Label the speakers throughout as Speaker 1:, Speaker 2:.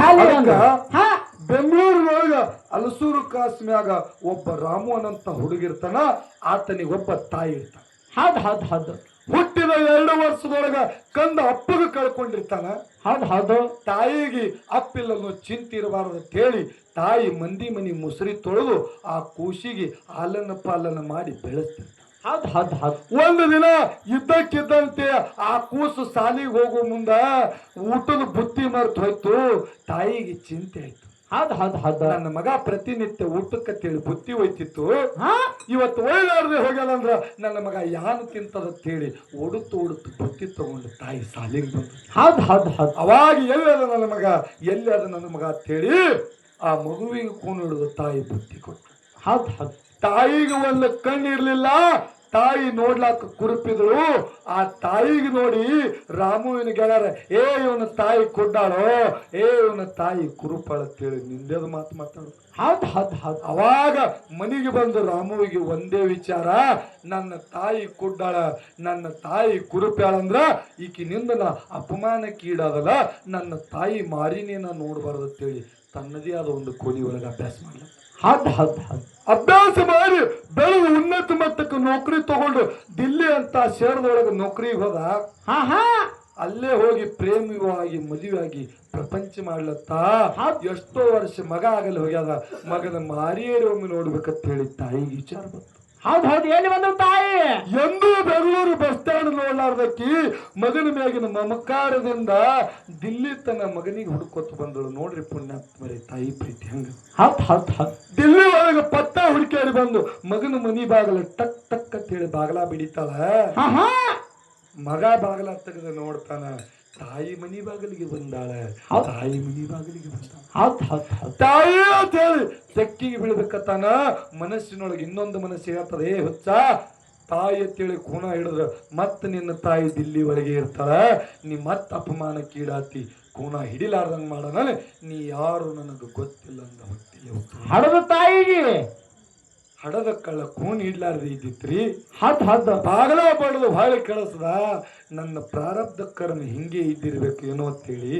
Speaker 1: ಖಾಲಿ ಒಂದು
Speaker 2: ಅದಕ್ಕ
Speaker 1: ಹಾ.
Speaker 2: ಬೆಂಗಳೂರಿನೊಳಗ ಅಲಸೂರು ಕಾಸ್ಮ್ಯಾಗ ಒಬ್ಬ ರಾಮು ಅನ್ನಂತ ಹುಡುಗಿರ್ತಾನ ಆತನಿಗೆ ಒಬ್ಬ ತಾಯಿ ಇರ್ತಾನ
Speaker 1: ಹೌದ್ ಹೌದ್ ಹೌದು.
Speaker 2: ಹುಟ್ಟಿದ ಎರಡು ವರ್ಷದೊಳಗ ಕಂದ ಅಪ್ಪಗ ಕಳ್ಕೊಂಡಿರ್ತಾನ.
Speaker 1: ಹೌದ್ ಹೌದು.
Speaker 2: ತಾಯಿಗೆ ಅಪ್ಪಿಲ್ಲನ್ನು ಚಿಂತೆ ಇರಬಾರದು ಅಂತ ಹೇಳಿ ತಾಯಿ ಮಂದಿ ಮನಿ ಮುಸುರಿ ತೊಳೆದು ಆ ಕೂಸಿಗೆ ಹಾಲನ್ನ ಪಾಲನ ಮಾಡಿ ಬೆಳೆಸ್ತಿರ್ತಾನ
Speaker 1: ಹೌದ್ ಹೌದ್ ಹೌದ್.
Speaker 2: ಒಂದು ದಿನ ಇದ್ದಕ್ಕಿದ್ದಂತೆ ಆ ಕೂಸು ಸಾಲಿಗೆ ಹೋಗೋ ಮುಂದ ಊಟದ ಬುತ್ತಿ ಮರೆತು ಹೋಯ್ತು ತಾಯಿಗೆ ಚಿಂತೆ ಆಯ್ತು.
Speaker 1: ಅದ್ ಹದ್ ಹೌದು.
Speaker 2: ನನ್ನ ಮಗ ಪ್ರತಿನಿತ್ಯ ಊಟಕ್ಕಂತೇಳಿ ಬುತ್ತಿ ಹೋಯ್ತಿತ್ತು
Speaker 1: ಹಾ?
Speaker 2: ಇವತ್ತು ಒಳ್ಳೆಯವ್ರದೇ ಹೋಗ್ಯಾನಂದ್ರ ನನ್ನ ಮಗ ಯಾನು ತಿಂತದ ತಿಳಿ ಓಡುತ್ತು ಓಡುತ್ತು ಬುತ್ತಿ ತಗೊಂಡು ತಾಯಿ ಸಾಲಿಗೆ ಬಂತು.
Speaker 1: ಹದ್ ಹದ್ ಹದ್.
Speaker 2: ಅವಾಗ ಎಲ್ಲದ ನನ್ನ ಮಗ? ಎಲ್ಲಿ ಅದ ನನ್ನ ಮಗ ಅಂತೇಳಿ ಆ ಮಗುವಿಗೆ ಕೂನು ಹಿಡಿದು ತಾಯಿ ಬುತ್ತಿ ಕೊಟ್ಟು
Speaker 1: ಹದ್ ಹೌದ್.
Speaker 2: ತಾಯಿಗೆ ಒಂದು ಕಣ್ಣಿರ್ಲಿಲ್ಲ. ತಾಯಿ ನೋಡ್ಲಾಕ ಕುರುಪಿದಳು. ಆ ತಾಯಿಗೆ ನೋಡಿ ರಾಮುವಿನ ಗೆಳರ ಏ ಇವನ ತಾಯಿ ಕೊಡ್ಡಾಳೋ ಏ ಇವನ ತಾಯಿ ಕುರುಪಾಳ ಅಂತೇಳಿ ನಿಂದೇದು ಮಾತು ಮಾತಾಡು.
Speaker 1: ಹದ್ ಹದ್ ಹದ್.
Speaker 2: ಅವಾಗ ಮನೆಗೆ ಬಂದು ರಾಮುವಿಗೆ ಒಂದೇ ವಿಚಾರ ನನ್ನ ತಾಯಿ ಕುಡ್ಡಾಳ ನನ್ನ ತಾಯಿ ಕುರುಪ್ಯಾಳಂದ್ರ ಈಕಿನಿಂದ ನಾ ಅಪಮಾನ ಈಡಾದಲ್ಲ ನನ್ನ ತಾಯಿ ಮಾರಿನೇನ ನೋಡಬಾರ್ದು ಅಂತೇಳಿ ತನ್ನದೇ ಆದ ಒಂದು ಕೋಲಿ ಒಳಗೆ ಅಭ್ಯಾಸ ಮಾಡಲ
Speaker 1: ಹೌದ್ ಹೌದ್ ಹೌದ್.
Speaker 2: ಅಭ್ಯಾಸ ಮಾಡಿ ಬೆಳೆದು ಉನ್ನತ ಮಟ್ಟಕ್ಕೆ ನೌಕರಿ ತಗೊಂಡು ದಿಲ್ಲಿ ಅಂತ ಶಹರದೊಳಗೆ ನೌಕರಿಗೆ ಹೋದ
Speaker 1: ಹಾ ಹಾ.
Speaker 2: ಅಲ್ಲೇ ಹೋಗಿ ಪ್ರೇಮಿಯಾಗಿ ಮದುವೆಯಾಗಿ ಪ್ರಪಂಚ ಮಾಡ್ಲತ್ತ ಎಷ್ಟೋ ವರ್ಷ ಮಗ ಆಗಲಿ ಹೋಗ್ಯಾದ. ಮಗನ ಮಾರಿಯೇರಿ ಒಮ್ಮೆ ನೋಡ್ಬೇಕಂತ ಹೇಳಿ ತಾಯಿಗೆ ವಿಚಾರ ಬಂತು.
Speaker 1: ಹೌದ್ ಹೌದು ಎಲ್ಲಿ ಬಂದ್ರು ತಾಯಿ?
Speaker 2: ಎಂದೂ ಬೆಂಗಳೂರು ಬಸ್ ಸ್ಟ್ಯಾಂಡ್ ನೋಡ್ಲಾರ್ದಕ್ಕಿ ಮಗನ ಮೇಗಿನ ಮಮಕಾರದಿಂದ ದಿಲ್ಲಿ ತನ್ನ ಮಗನಿಗೆ ಹುಡುಕೋತ್ ಬಂದಳು. ನೋಡ್ರಿ ಪುಣ್ಯಾತ್ಮರಿ ತಾಯಿ ಪ್ರೀತಿ ಹಂಗ.
Speaker 1: ಹತ್ ಹತ್ ಹತ್
Speaker 2: ದಿಲ್ಲಿ ಒಳಗೆ ಪತ್ತ ಹುಡುಕಾಡಿ ಬಂದು ಮಗನ ಮನಿ ಬಾಗಲ ಟಕ್ ಟಕ್ ಅಂತ ಹೇಳಿ ಬಾಗಲ ಬಿಡಿತಾಳ. ಮಗ ಬಾಗಲ ತೆಗೆದು ನೋಡ್ತಾನ. ತಾಯಿ ಮನಿ ಬಾಗಿಲಿಗೆ ಬಂದಾಳೆ. ತಾಯಿ ಮನಿ ಬಾಗಿಲಿಗೆ ಬಂದಾಳೆ. ತಾಯಿ ಅಂತ ಹೇಳಿ ತೆಕ್ಕಿಗೆ ಬೀಳ್ಬೇಕತ್ತಾನ ಮನಸ್ಸಿನೊಳಗೆ ಇನ್ನೊಂದು ಮನಸ್ಸು ಹೇಳ್ತದೆ ಏ ಹುಚ್ಚ ತಾಯಿ ಅಂತೇಳಿ ಕೋಣ ಹಿಡಿದ್ರ ಮತ್ತೆ ನಿನ್ನ ತಾಯಿ ದಿಲ್ಲಿ ಒಳಗೆ ಇರ್ತಾಳ. ನೀ ಅಪಮಾನ ಅಪಮಾನಕ್ಕೀಡಾತಿ ಕೋಣ ಹಿಡಿಲಾರ್ದಂಗ ಮಾಡೋಣ. ನೀ ಯಾರು ನನಗೆ ಗೊತ್ತಿಲ್ಲ ಅಂದ ಹೊತ್ತಿಗೆ ಹೊತ್ತು
Speaker 1: ಹಡದ ತಾಯಿಗೆ.
Speaker 2: ಹಡದ ಕಳ್ಳ ಕೂನ್ ಇಡ್ಲಾರ್ದ ಇದ್ದಿತ್ರಿ?
Speaker 1: ಹತ್ ಹದ್ದ
Speaker 2: ಬಾಗಲ ಬಡದು ಬಾಳೆ ಕಳಿಸ್ದ? ನನ್ನ ಪ್ರಾರಬ್ಧ ಕರ್ಮ ಹಿಂಗೆ ಇದ್ದಿರ್ಬೇಕು ಏನೋ ಅಂತೇಳಿ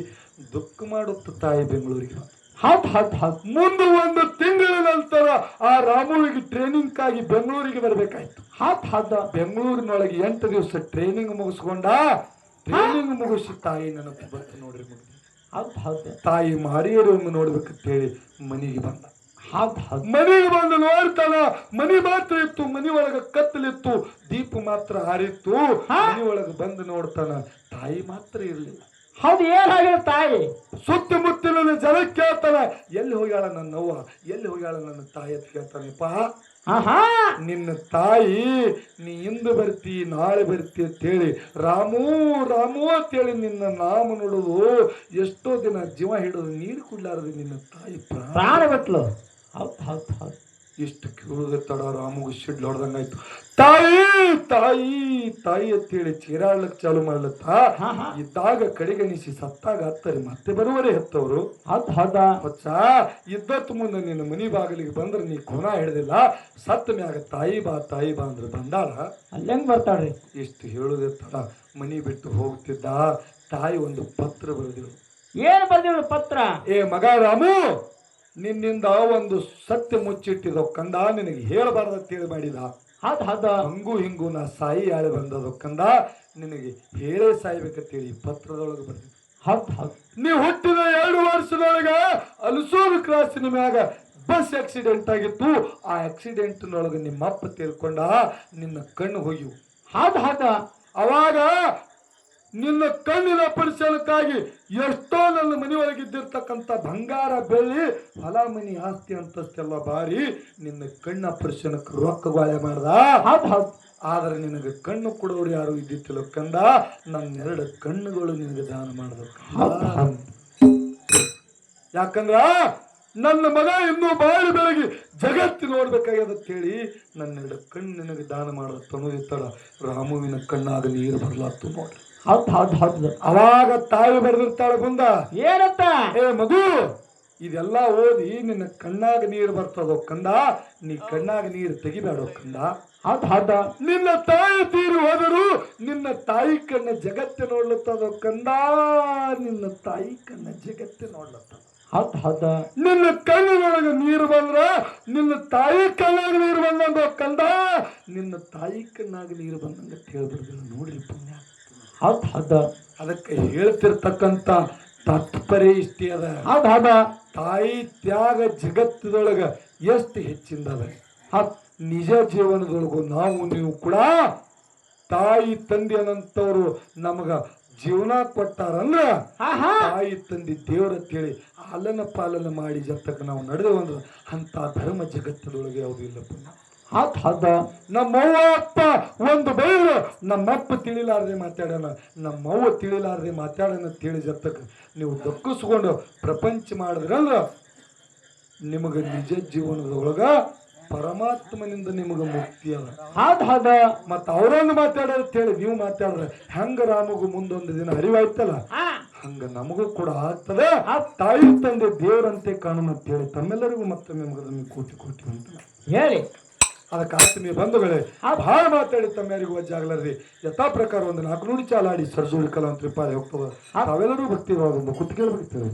Speaker 2: ದುಃಖ ಮಾಡುತ್ತ ತಾಯಿ ಬೆಂಗಳೂರಿಗೆ ಹತ್
Speaker 1: ಹತ್ ಹೌದ್
Speaker 2: ಮುಂದೆ ಒಂದು ತಿಂಗಳ ನಂತರ ಆ ರಾಮುವಿಗೆ ಟ್ರೈನಿಂಗ್ ಆಗಿ ಬೆಂಗಳೂರಿಗೆ ಬರಬೇಕಾಯ್ತು.
Speaker 1: ಹತ್ ಹದ್ದ
Speaker 2: ಬೆಂಗಳೂರಿನೊಳಗೆ ಎಂಟು ದಿವಸ ಟ್ರೈನಿಂಗ್ ಮುಗಿಸ್ಕೊಂಡ ಟ್ರೈನಿಂಗ್ ಮುಗಿಸಿ ತಾಯಿ ನನಗೆ ಬರ್ತೀನಿ ನೋಡ್ರಿ ಹತ್
Speaker 1: ಹೌದ್
Speaker 2: ತಾಯಿ ಮಾರಿಯರು ನೋಡ್ಬೇಕಂತೇಳಿ ಮನೆಗೆ ಬಂದ. ಮನೆಗೆ ಬಂದು ನೋಡ್ತಾನ ಮನಿ ಮಾತ್ರ ಇತ್ತು ಮನೆ ಒಳಗ ಕತ್ತಲಿತ್ತು ದೀಪ ಮಾತ್ರ ಹಾರಿತ್ತು ಮನಿ ಒಳಗ ಬಂದು ನೋಡ್ತಾನ ತಾಯಿ ಮಾತ್ರ ಇರ್ಲಿಲ್ಲ.
Speaker 1: ಹೌದು ಏನಾಗಿದೆ ತಾಯಿ?
Speaker 2: ಸುತ್ತಮುತ್ತಲಿನ ಜನ ಕೇಳ್ತಾನ ಎಲ್ಲಿ ಹೋಗ್ಯಾಳ ನನ್ನ ಅವ್ವ ಎಲ್ಲಿ ಹೋಗ್ಯಾಳ ನನ್ನ ತಾಯಿ ಅಂತ ಕೇಳ್ತಾನಪ್ಪ. ನಿನ್ನ ತಾಯಿ ನೀ ಇಂದು ಬರ್ತಿ ನಾಳೆ ಬರ್ತಿ ಅಂತೇಳಿ ರಾಮೂ ರಾಮೋ ಅಂತೇಳಿ ನಿನ್ನ ನಾಮ ನೋಡುದು ಎಷ್ಟೋ ದಿನ ಜೀವ ಹಿಡಿದು ನೀರು ಕುಡ್ಲಾರದು ನಿನ್ನ ತಾಯಿ ಪ್ರಾಣ.
Speaker 1: ಪ್ರಾಣ ಬಿಟ್ಲು. ಹೌದ್ ಹತ್ ಹತ್
Speaker 2: ಎಷ್ಟು ರಾಮುಗೆ ಶಿಡ್ಲು ಹೊಡೆದಂಗಾಯ್ತು. ತಾಯಿ ತಾಯಿ ತಾಯಿ ಅಂತೇಳಿ ಚೀರಾಡ್ಲಕ್ ಚಾಲು ಮಾಡ್ಲತ್ತ? ಇದ್ದಾಗ ಕಡೆಗಣಿಸಿ ಸತ್ತಾಗ ಹತ್ತರಿ ಮತ್ತೆ ಬರುವರೆ ಹತ್ತವರು.
Speaker 1: ಹತ್ ಹೌದ.
Speaker 2: ಹೊಚ್ಚ ಇದ್ದತ್ತು ಮುಂದೆ ನಿನ್ನ ಮನಿ ಬಾಗಿಲಿಗೆ ಬಂದ್ರೆ ನೀ ಗುಣ ಹಿಡ್ದಿಲ್ಲ. ಸತ್ತ ಮ್ಯಾಗ ತಾಯಿ ಬಾ ತಾಯಿ ಬಾ ಅಂದ್ರೆ ಬಂದಾಳ?
Speaker 1: ಅಲ್ಲೆಂಗ್ ಬರ್ತಾಳ್ರಿ?
Speaker 2: ಇಷ್ಟು ಹೇಳುದ ತಡ ಮನಿ ಬಿಟ್ಟು ಹೋಗ್ತಿದ್ದ ತಾಯಿ ಒಂದು ಪತ್ರ ಬರೆದಿಳು.
Speaker 1: ಏನ್ ಬರ್ದಿವ್ರಿ ಪತ್ರ?
Speaker 2: ಏ ಮಗ ರಾಮು! ನಿನ್ನಿಂದ ಒಂದು ಸತ್ಯ ಮುಚ್ಚಿಟ್ಟಿದ ಕಂದ, ನಿನಗೆ ಹೇಳಬಾರದ ತಿಳಿ ಮಾಡಿದ.
Speaker 1: ಅದ ಹೌದ
Speaker 2: ಹಂಗು ಹಿಂಗು ನಾ ಸಾಯಿ ಆಳೆ ಬಂದದ ಕಂದ, ನಿನಗೆ ಹೇಳೇ ಸಾಯ್ಬೇಕಂತೇಳಿ ಪತ್ರದೊಳಗೆ ಬರ್ತೀನಿ
Speaker 1: ಹತ್ ಹತ್
Speaker 2: ನೀವು ಹುಟ್ಟಿದ ಎರಡು ವರ್ಷದೊಳಗ ಅಲಸೂರು ಕ್ರಾಸಿನ ಮ್ಯಾಗ ಬಸ್ ಆಕ್ಸಿಡೆಂಟ್ ಆಗಿತ್ತು. ಆ ಆಕ್ಸಿಡೆಂಟ್ನೊಳಗೆ ನಿಮ್ಮ ಅಪ್ಪ ತೀರ್ಕೊಂಡ, ನಿನ್ನ ಕಣ್ಣು ಹೋಗಿವು
Speaker 1: ಹಾದ ಹಾದ
Speaker 2: ಅವಾಗ ನಿನ್ನ ಕಣ್ಣಿನ ಪರಿಶೀಲಕ್ಕಾಗಿ ಎಷ್ಟೋ ನನ್ನ ಮನೆಯೊಳಗಿದ್ದಿರ್ತಕ್ಕಂಥ ಬಂಗಾರ ಬೆಳ್ಳಿ ಹೊಲ ಮನಿ ಆಸ್ತಿ ಅಂತಸ್ತೆಲ್ಲ ಬಾರಿ ನಿನ್ನ ಕಣ್ಣ ಪರಿಶೀಲಕ್ ರೊಕ್ಕ
Speaker 1: ಗಾಳೆ ಮಾಡ್ದ.
Speaker 2: ಆದರೆ ನಿನಗೆ ಕಣ್ಣು ಕೊಡೋರು ಯಾರು ಇದ್ದಿತ್ತಿಲ್ಲ ಕಂದ ನನ್ನೆರಡು ಕಣ್ಣುಗಳು ನಿನಗೆ ದಾನ ಮಾಡಬೇಕು ಯಾಕಂದ್ರೆ ನನ್ನ ಮಗ ಇನ್ನೂ ಬಾಳಿ ಬೆಳಗಿ ಜಗತ್ತು ನೋಡ್ಬೇಕಾಗ್ಯದ ಹೇಳಿ ನನ್ನೆರಡು ಕಣ್ಣು ನಿನಗೆ ದಾನ ಮಾಡೋದು ಅನ್ನೋದಿತ್ತಳ ರಾಮುವಿನ ಕಣ್ಣಾಗ ನೀರು ಬರಲಾತು ನೋಡ್ರಿ.
Speaker 1: ಹೌದ್ ಹೌದ್ ಹೌದ್.
Speaker 2: ಅವಾಗ ತಾಯಿ ಬರೆದಿರ್ತಾಳ ಬಂದ
Speaker 1: ಏನಂತ?
Speaker 2: ಏ ಮಧು ಇದೆಲ್ಲ ಓದಿ ನಿನ್ನ ಕಣ್ಣಾಗ ನೀರು ಬರ್ತದೋ ಕಂದ? ನೀ ಕಣ್ಣಾಗ ನೀರು ತೆಗಿಬೇಡೋ ಕಂದ?
Speaker 1: ಹೌದ್ ಹೌದು.
Speaker 2: ನಿನ್ನ ತಾಯಿ ತೀರಿ ಹೋದರು ನಿನ್ನ ತಾಯಿ ಕಣ್ಣ ಜಗತ್ತೆ ನೋಡ್ಲತ್ತದ ಕಂದ? ನಿನ್ನ ತಾಯಿ ಕಣ್ಣ ಜಗತ್ತೆ ನೋಡ್ಲತ್ತ
Speaker 1: ಹೌದ್ ಹೌದು.
Speaker 2: ನಿನ್ನ ಕಣ್ಣಿನೊಳಗೆ ನೀರು ಬಂದ್ರ ನಿನ್ನ ತಾಯಿ ಕಣ್ಣಾಗ ನೀರು ಬಂದಂಗ ಕಂದ? ನಿನ್ನ ತಾಯಿ ಕಣ್ಣಾಗ ನೀರು ಬಂದಂಗ ಹೇಳ್ಬಿಡ್ದಿಲ್ಲ ನೋಡ್ರಿ ಪುಣ್ಯ.
Speaker 1: ಹೌದ್ ಹದ.
Speaker 2: ಅದಕ್ಕೆ ಹೇಳ್ತಿರ್ತಕ್ಕಂಥ ತಾತ್ಪರ್ಯ ಇಷ್ಟೇ ಅದ.
Speaker 1: ಹದ್ ಹದ.
Speaker 2: ತಾಯಿ ತ್ಯಾಗ ಜಗತ್ತದೊಳಗ ಎಷ್ಟು ಹೆಚ್ಚಿಂದದ.
Speaker 1: ಹತ್
Speaker 2: ನಿಜ ಜೀವನದೊಳಗು ನಾವು ನೀವು ಕೂಡ ತಾಯಿ ತಂದೆ ಅನ್ನಂತವ್ರು ನಮಗ ಜೀವನ ಕೊಟ್ಟಾರಂದ್ರ ತಾಯಿ ತಂದೆ ದೇವರ ಅಂತೇಳಿ ಆಲನ ಪಾಲನ ಮಾಡಿ ಜತ್ತಕ್ಕೆ ನಾವು ನಡೆದೇವಂದ್ರೆ ಅಂತ ಧರ್ಮ ಜಗತ್ತದೊಳಗೆ ಯಾವುದೂ ಇಲ್ಲ ಪುಣ್ಯ
Speaker 1: ಹದ
Speaker 2: ನಮ್ಮವ್ವ ಅಪ್ಪ ಒಂದು ಬೈರು ನಮ್ಮಪ್ಪ ತಿಳಿಲಾರ್ದೆ ಮಾತಾಡೋಣ ನಮ್ಮವ್ವ ತಿಳಿಲಾರ್ದೆ ಮಾತಾಡೋಣ ತಿಳಿ ಜತ್ತಕ್ಕೆ ನೀವು ದಕ್ಕಿಸ್ಕೊಂಡು ಪ್ರಪಂಚ ಮಾಡಿದ್ರಲ್ಲ ನಿಮಗೆ ನಿಜ ಜೀವನದೊಳಗ ಪರಮಾತ್ಮನಿಂದ ನಿಮಗೆ ಮುಕ್ತಿ ಅದ.
Speaker 1: ಹಾದ ಹಾದ
Speaker 2: ಮತ್ತ ಅವರನ್ನು ಮಾತಾಡೋದು ಅಂತ ಹೇಳಿ ನೀವು ಮಾತಾಡ್ರೆ ಹೆಂಗ ರಾಮಗೂ ಮುಂದೊಂದು ದಿನ ಅರಿವಾಯ್ತಲ್ಲ? ಹಂಗ ನಮಗೂ ಕೂಡ ಆಗ್ತದೆ. ಆ ತಾಯಿ ತಂದೆ ದೇವರಂತೆ ಹೇಳಿ ತಮ್ಮೆಲ್ಲರಿಗೂ ಮತ್ತೊಮ್ಮೆ ನಿಮಗೆ ಕೋಟಿ ಕೋಟಿ ಅಂತ.
Speaker 1: ಹೇಳಿ.
Speaker 2: ಅದಕ್ಕೆ ಆತ್ಮೀಯ ಬಂಧುಗಳೇ ಭಾಳ ಮಾತಾಡಿ ತಮ್ಮರಿಗೂ ವಜ್ಜಾಗ್ಲಾರ್ರಿ ಯಥಾ ಪ್ರಕಾರ ಒಂದು ನಾಲ್ಕು ನುಡಿ ಚಾಲಾಡಿ ಸರ್ಜೂರಿ ಕಲಾ ಅಂತ ಹೋಗ್ತದೆ. ಅವೆಲ್ಲರೂ ಭಕ್ತಿ ಕುತ್ತಿಗೆ ಬರ್ತೀವಿ